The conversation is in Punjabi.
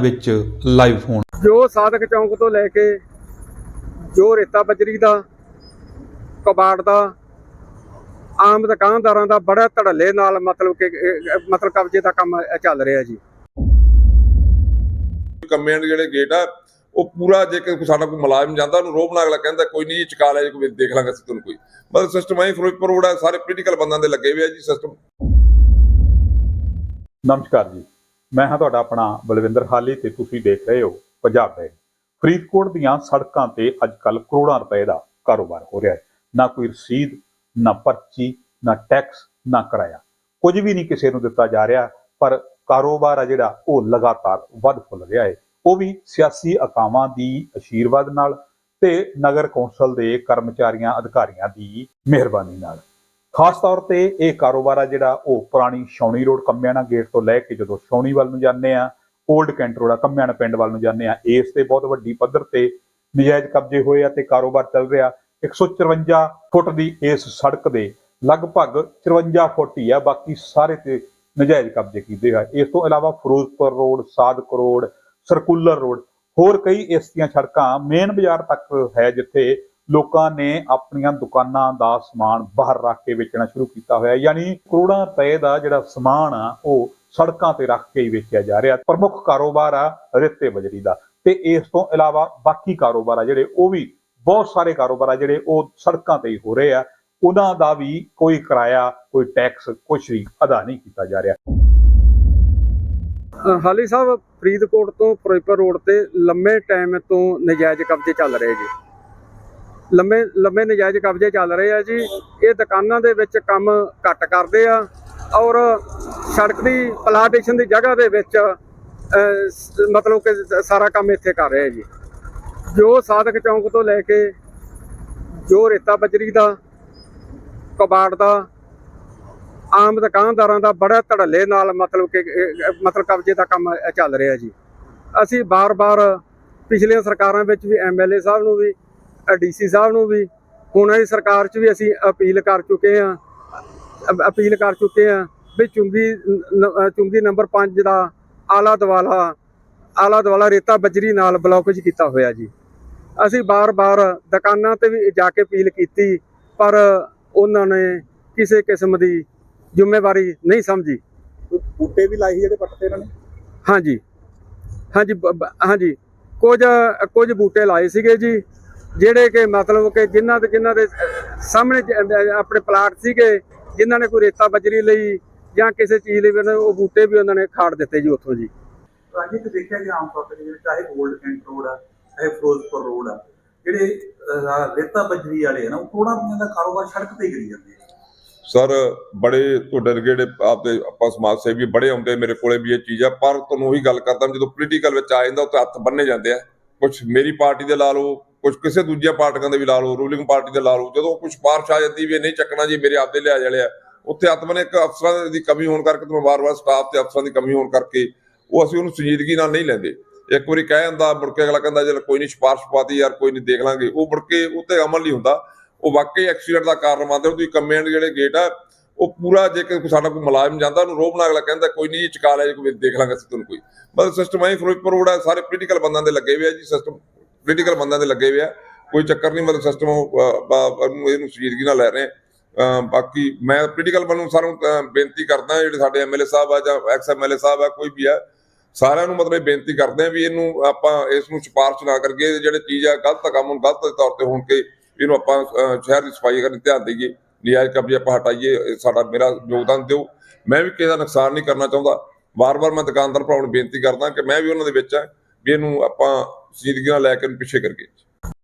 ਵਿੱਚ ਲਾਈਵ ਫੋਨ ਜੋ ਸਾਧਕ ਚੌਂਕ ਤੋਂ ਲੈ ਕੇ ਜੋ ਰੇਤਾ ਬਜਰੀ ਦਾ ਕਬਾੜ ਦਾ ਆਮ ਦੁਕਾਨਦਾਰਾਂ ਦਾ ਬੜਾ ਧੜੱਲੇ ਨਾਲ ਮਤਲਬ ਕਿ ਮਤਲਬ ਕਬਜ਼ੇ ਦਾ ਕੰਮ ਚੱਲ ਰਿਹਾ ਜੀ। ਕਮੈਂਟ ਜਿਹੜੇ ਗੇਟ ਆ ਉਹ ਪੂਰਾ ਜੇ ਕੋਈ ਸਾਡਾ ਕੋਈ ਮੁਲਾਜ਼ਮ ਜਾਂਦਾ ਉਹਨੂੰ ਰੋਬ ਨਾਲ ਅਗਲਾ ਕਹਿੰਦਾ ਕੋਈ ਨਹੀਂ ਚਕਾ ਲਿਆ ਜੀ ਕੋਈ ਦੇਖ ਲਾਂਗੇ ਅਸੀਂ ਤੁਹਾਨੂੰ ਕੋਈ। ਮਤਲਬ ਸਿਸਟਮ ਐਂ ਫਿਰੋਜ਼ਪੁਰ ਰੋਡ ਆ ਸਾਰੇ ਪੋਲੀਟੀਕਲ ਬੰਦਾਂ ਦੇ ਲੱਗੇ ਹੋਏ ਆ ਜੀ ਸਿਸਟਮ ਨਮਸਕਾਰ ਜੀ। ਮੈਂ ਹਾਂ ਤੁਹਾਡਾ ਆਪਣਾ ਬਲਵਿੰਦਰ ਹਾਲੀ ਤੇ ਤੁਸੀਂ ਦੇਖ ਰਹੇ ਹੋ ਪੰਜਾਬ ਦੇ ਫਰੀਦਕੋਟ ਦੀਆਂ ਸੜਕਾਂ ਤੇ ਅੱਜ ਅੱਜਕੱਲ ਕਰੋੜਾਂ ਰੁਪਏ ਦਾ ਕਾਰੋਬਾਰ ਹੋ ਰਿਹਾ ਹੈ। ਨਾ ਕੋਈ ਰਸੀਦ, ਨਾ ਪਰਚੀ, ਨਾ ਟੈਕਸ, ਨਾ ਕਿਰਾਇਆ। ਕੁਝ ਵੀ ਨਹੀਂ ਕਿਸੇ ਨੂੰ ਦਿੱਤਾ ਜਾ ਰਿਹਾ, ਪਰ ਕਾਰੋਬਾਰ ਆ ਜਿਹੜਾ ਉਹ ਲਗਾਤਾਰ ਵੱਧ ਫੁੱਲ ਰਿਹਾ ਹੈ। ਉਹ ਵੀ ਸਿਆਸੀ ਅਕਾਵਾਂ ਦੀ ਅਸ਼ੀਰਵਾਦ ਨਾਲ ਤੇ ਨਗਰ ਕੌਂਸਲ ਦੇ ਕਰਮਚਾਰੀਆਂ ਅਧਿਕਾਰੀਆਂ ਦੀ ਮਿਹਰਬਾਨੀ ਨਾਲ। ਖਾਸ ਤੌਰ ਤੇ ਇਹ ਕਾਰੋਬਾਰ ਆ ਜਿਹੜਾ ਉਹ ਪੁਰਾਣੀ ਸ਼ੌਣੀ ਰੋਡ ਕੰਮਿਆਣਾ ਗੇਟ ਤੋਂ ਲੈ ਕੇ ਜਦੋਂ ਸ਼ੌਣੀ ਵੱਲ ਨੂੰ ਜਾਂਦੇ ਆ 올ਡ ਕੈਂਟ ਰੋਡ ਆ, ਕੰਮਿਆਣਾ ਪਿੰਡ ਵੱਲ ਨੂੰ ਜਾਂਦੇ ਆ, ਇਸ ਤੇ ਬਹੁਤ ਵੱਡੀ ਪੱਧਰ ਤੇ ਨਜਾਇਜ਼ ਕਬਜ਼ੇ ਹੋਏ ਆ ਤੇ ਕਾਰੋਬਾਰ ਚੱਲ ਰਿਹਾ। 154 ਫੁੱਟ ਦੀ ਇਸ ਸੜਕ ਦੇ ਲਗਭਗ 54 ਫੁੱਟ ਹੀ ਆ, ਬਾਕੀ ਸਾਰੇ ਤੇ ਨਜਾਇਜ਼ ਕਬਜ਼ੇ ਕੀਤੇ ਹੋਏ ਇਸ ਤੋਂ ਇਲਾਵਾ Firozpur road, Sadiq road, circular road, ਹੋਰ ਕਈ ਇਸ ਦੀਆਂ ਸੜਕਾਂ ਮੇਨ ਬਾਜ਼ਾਰ ਤੱਕ ਹੈ ਜਿੱਥੇ ਲੋਕਾਂ ਨੇ ਆਪਣੀਆਂ ਦੁਕਾਨਾਂ ਦਾ ਸਮਾਨ ਬਾਹਰ ਰੱਖ ਕੇ ਵੇਚਣਾ ਸ਼ੁਰੂ ਕੀਤਾ ਹੋਇਆ ਯਾਨੀ ਕਰੋੜਾਂ ਰੁਪਏ ਦਾ ਜਿਹੜਾ ਸਮਾਨ ਆ, ਉਹ ਸੜਕਾਂ ਤੇ ਰੱਖ ਕੇ ਹੀ ਵੇਚਿਆ ਜਾ ਰਿਹਾ। ਪ੍ਰਮੁੱਖ ਕਾਰੋਬਾਰ ਆ ਰੇਤੇ ਬਜਰੀ ਦਾ। ਤੇ ਇਸ ਤੋਂ ਇਲਾਵਾ ਬਾਕੀ ਕਾਰੋਬਾਰ ਆ ਜਿਹੜੇ, ਉਹ ਵੀ ਬਹੁਤ ਸਾਰੇ ਕਾਰੋਬਾਰ ਆ ਜਿਹੜੇ, ਉਹ ਸੜਕਾਂ ਤੇ ਹੀ ਹੋ ਰਹੇ ਆ। ਉਹਨਾਂ ਦਾ ਵੀ ਕੋਈ ਕਿਰਾਇਆ, ਕੋਈ ਟੈਕਸ, ਕੁਛ ਵੀ ਅਦਾ ਨਹੀਂ ਕੀਤਾ ਜਾ ਰਿਹਾ। ਹਾਲੀ ਸਾਹਿਬ, ਫਰੀਦਕੋਟ ਤੋਂ ਫਿਰੋਜ਼ਪੁਰ ਰੋਡ ਤੇ ਲੰਮੇ ਟਾਈਮ ਤੋਂ ਨਜਾਇਜ਼ ਕਬਜ਼ੇ ਚੱਲ ਰਹੇ ਜੀ। ਲੰਮੇ ਲੰਮੇ ਨਜਾਇਜ਼ ਕਬਜ਼ੇ ਚੱਲ ਰਹੇ ਆ ਜੀ। ਇਹ ਦੁਕਾਨਾਂ ਦੇ ਵਿੱਚ ਕੰਮ ਘੱਟ ਕਰਦੇ ਆ ਔਰ ਸੜਕ ਦੀ ਪਲਾਟੇਸ਼ਨ ਦੀ ਜਗ੍ਹਾ ਦੇ ਵਿੱਚ ਮਤਲਬ ਕਿ ਸਾਰਾ ਕੰਮ ਇੱਥੇ ਕਰ ਰਿਹਾ ਜੀ। ਜੋ ਸਾਧਕ ਚੌਂਕ ਤੋਂ ਲੈ ਕੇ ਜੋ ਰੇਤਾ ਬਜਰੀ ਦਾ, ਕਬਾੜ ਦਾ, ਆਮ ਦੁਕਾਨਦਾਰਾਂ ਦਾ ਬੜਾ ਧੜੱਲੇ ਨਾਲ ਮਤਲਬ ਕਿ ਮਤਲਬ ਕਬਜ਼ੇ ਦਾ ਕੰਮ ਚੱਲ ਰਿਹਾ ਜੀ। ਅਸੀਂ ਬਾਰ-ਬਾਰ ਪਿਛਲੀਆਂ ਸਰਕਾਰਾਂ ਵਿੱਚ ਵੀ ਐਮਐਲਏ ਸਾਹਿਬ ਨੂੰ ਵੀ ਡੀਸੀ ਸਾਹਿਬ ਨੂੰ ਵੀ ਹੁਣ ਇਹ ਸਰਕਾਰ 'ਚ ਵੀ ਅਸੀਂ ਅਪੀਲ ਕਰ ਚੁੱਕੇ ਅ- ਅਪੀਲ ਕਰ ਚੁੱਕੇ ਹਾਂ ਵੀ ਚੁੰਗੀ ਚੁੰਗੀ ਨੰਬਰ 5 ਦਾ ਆਲਾ ਦਵਾਲਾ ਆਲਾ ਦਵਾਲਾ ਰੇਤਾ ਬਜਰੀ ਨਾਲ ਬਲੌਕੇਜ ਕੀਤਾ ਹੋਇਆ ਜੀ। ਅਸੀਂ ਬਾਰ-ਬਾਰ ਦੁਕਾਨਾਂ ਤੇ ਵੀ ਜਾ ਕੇ ਅਪੀਲ ਕੀਤੀ ਪਰ ਉਹਨਾਂ ਨੇ ਕਿਸੇ ਕਿਸਮ ਦੀ ਜ਼ਿੰਮੇਵਾਰੀ ਨਹੀਂ ਸਮਝੀ। ਬੂਟੇ ਵੀ ਲਾਈ ਜਿਹੜੇ ਪੱਟੇ ਇਹਨਾਂ ਨੇ? ਹਾਂਜੀ। ਹਾਂਜੀ ਹਾਂਜੀ। ਕੁਝ ਕੁਝ ਬੂਟੇ ਲਾਏ ਸੀਗੇ ਜੀ ਜਿਹੜੇ ਕਿ ਮਤਲਬ ਕਿ ਜਿਨ੍ਹਾਂ ਦੇ ਜਿਨ੍ਹਾਂ ਦੇ ਸਾਹਮਣੇ ਆਪਣੇ ਪਲਾਟ ਸੀਗੇ ਜਿਨ੍ਹਾਂ ਨੇ ਕੋਈ ਰੇਤਾ ਬਜਰੀ ਲਈ ਜਾਂ ਕਿਸੇ ਚੀਜ਼ ਲਈ ਵੀ ਉਹਨਾਂ ਨੇ ਉਹ ਬੂਟੇ ਵੀ ਉਹਨਾਂ ਨੇ ਖਾੜ ਦਿੱਤੇ ਜੀ ਉੱਥੋਂ ਜੀ। ਅੱਜ ਇੱਕ ਦੇਖਿਆ ਗਿਆ ਆਮ ਤੌਰ ਤੇ ਜਿਵੇਂ ਚਾਹੇ 골ਡ ਕੈਂਟ ਰੋਡ ਆ ਚਾਹੇ ਫਿਰੋਜ਼ਪੁਰ ਰੋਡ ਆ ਜਿਹੜੇ ਅਹ, ਰੇਤਾ ਬਜਰੀ ਵਾਲੇ ਆ ਨਾ ਉਹ ਕਰੋੜਾਂ ਰੁਪਈਆਂ ਦਾ ਕਾਰੋਬਾਰ ਸੜਕ ਤੇ ਹੀ ਕਰੀ ਜਾਂਦੇ ਆ। ਸਰ ਬੜੇ ਤੁਹਾਡੇ ਜਿਹੜੇ ਆਪਦੇ ਆਪਾਂ ਸਮਾਜ ਸੇਵੀ ਬੜੇ ਆਉਂਦੇ ਮੇਰੇ ਕੋਲੇ ਵੀ ਇਹ ਚੀਜ਼ ਆ ਪਰ ਤੁਹਾਨੂੰ ਉਹੀ ਗੱਲ ਕਰਦਾ ਜਦੋਂ ਪੋਲੀਟੀਕਲ ਵਿੱਚ ਆ ਜਾਂਦਾ ਉੱਥੇ ਹੱਥ ਬੰਨੇ ਜਾਂਦੇ ਆ। ਕੁਝ ਮੇਰੀ ਪਾਰਟੀ ਦੇ ਲਾ ਲਓ ਕੁਝ ਕਿਸੇ ਦੂਜੀਆਂ ਪਾਰਟੀਆਂ ਦੇ ਵੀ ਲਾ ਲਓ ਰੂਲਿੰਗ ਪਾਰਟੀ ਦੇ ਲਾ ਲਓ, ਜਦੋਂ ਕੁਝ ਪਾਰਸ਼ ਆ ਜਾਂਦੀ ਵੀ ਨਹੀਂ ਚੱਕਣਾ ਜੀ, ਮੇਰੇ ਆਪਦੇ ਲਿਆ ਜਾਲੇ ਉੱਥੇ ਹੱਥ ਬੰਨੇ ਇੱਕ ਅਫਸਰਾਂ ਦੀ ਕਮੀ ਹੋਣ ਕਰਕੇ ਤੁਹਾਨੂੰ ਵਾਰ-ਵਾਰ ਸਟਾਫ ਤੇ ਅਫਸਰਾਂ ਦੀ ਕਮੀ ਹੋਣ ਕਰਕੇ ਉਹ ਅਸੀਂ ਉਹਨੂੰ ਸੰਜੀਦਗੀ ਨਾਲ ਨਹੀਂ ਲੈਂਦੇ। ਇੱਕ ਵਾਰੀ ਕਹਿ ਜਾਂਦਾ, ਮੁੜ ਕੇ ਅਗਲਾ ਕਹਿੰਦਾ, ਚਲ ਕੋਈ ਨਹੀਂ ਸਿਫਾਰਿਸ਼ ਪਾਤੀ ਯਾਰ, ਕੋਈ ਨਹੀਂ ਦੇਖ ਲਾਂਗੇ। ਉਹ ਮੁੜ ਕੇ ਉੱਤੇ ਅਮਲ ਨਹੀਂ ਹੁੰਦਾ। ਉਹ ਵਾਕਈ ਐਕਸੀਡੈਂਟ ਦਾ ਕਾਰਨ ਬਣਦੇ ਹੋ ਤੁਸੀਂ ਕਮੈਂਟ ਜਿਹੜੇ ਗੇਟ ਆ, ਉਹ ਪੂਰਾ ਜੇ ਕੋਈ ਸਾਡਾ ਕੋਈ ਮੁਲਾਜ਼ਮ ਜਾਂਦਾ, ਉਹਨੂੰ ਰੋਬ ਨਾਲ ਅਗਲਾ ਕਹਿੰਦਾ, ਕੋਈ ਨਹੀਂ ਜੀ, ਚਕਾ ਲਿਆ ਜੀ, ਕੋਈ ਦੇਖ ਲਾਂਗੇ ਅਸੀਂ ਤੁਹਾਨੂੰ ਕੋਈ। ਬਸ ਸਿਸਟਮ ਐਂ, ਫਿਰੋਜ਼ਪੁਰ ਰੋਡ ਆ, ਸਾਰੇ ਪੋਲੀਟੀਕਲ ਬੰਦਾਂ ਦੇ ਲੱਗੇ ਹੋਏ ਆ ਜੀ ਸਿਸਟਮ ਪੋਲੀਟੀਕਲ ਬੰਦਾਂ ਦੇ ਲੱਗੇ ਹੋਏ ਆ। ਕੋਈ ਚੱਕਰ ਨਹੀਂ, ਮਤਲਬ ਸਿਸਟਮ ਇਹਨੂੰ ਇਹਨੂੰ ਸੰਜੀਦਗੀ ਨਾਲ ਲੈ ਰਹੇ ਬਾਕੀ ਮੈਂ ਪੋਲੀਟੀਕਲ ਵੱਲੋਂ ਸਾਰਿਆਂ ਨੂੰ ਬੇਨਤੀ ਕਰਦਾ ਜਿਹੜੇ ਸਾਡੇ ਐਮਐਲਏ ਸਾਹਿਬ ਆ ਜਾਂ ਐਕਸ ਐਮਐਲਏ ਸਾਹਿਬ ਆ, ਕੋਈ ਵੀ ਆ, ਸਾਰਿਆਂ ਨੂੰ ਮਤਲਬ ਇਹ ਬੇਨਤੀ ਕਰਦੇ ਆ ਵੀ ਇਹਨੂੰ ਆਪਾਂ ਇਸ ਨੂੰ ਸਿਫਾਰਸ਼ ਨਾ ਕਰਕੇ ਜਿਹੜੇ ਚੀਜ਼ ਆ, ਗਲਤ ਕੰਮ ਨੂੰ ਗਲਤ ਤੌਰ ਤੇ ਹੋਣ ਕੇ ਇਹਨੂੰ ਆਪਾਂ ਸ਼ਹਿਰ ਦੀ ਸਫ਼ਾਈ ਕਰਨ ਤੇ ਧਿਆਨ ਦਈਏ। ਨਜਾਇਜ਼ ਕਬਜ਼ੇ ਆਪਾਂ ਹਟਾਈਏ ਸਾਡਾ ਮੇਰਾ ਯੋਗਦਾਨ ਦਿਓ। ਮੈਂ ਵੀ ਕਿਸੇ ਦਾ ਨੁਕਸਾਨ ਨਹੀਂ ਕਰਨਾ ਚਾਹੁੰਦਾ। ਵਾਰ-ਵਾਰ ਮੈਂ ਦੁਕਾਨਦਾਰ ਭਰਾਵਾਂ ਨੂੰ ਬੇਨਤੀ ਕਰਦਾ ਕਿ ਮੈਂ ਵੀ ਉਹਨਾਂ ਦੇ ਵਿੱਚ ਆ, ਵੀ ਇਹਨੂੰ ਆਪਾਂ ਸੰਜੀਦਗੀ ਨਾਲ ਲੈ ਕੇ ਇਹਨੂੰ ਪਿੱਛੇ ਕਰਕੇ।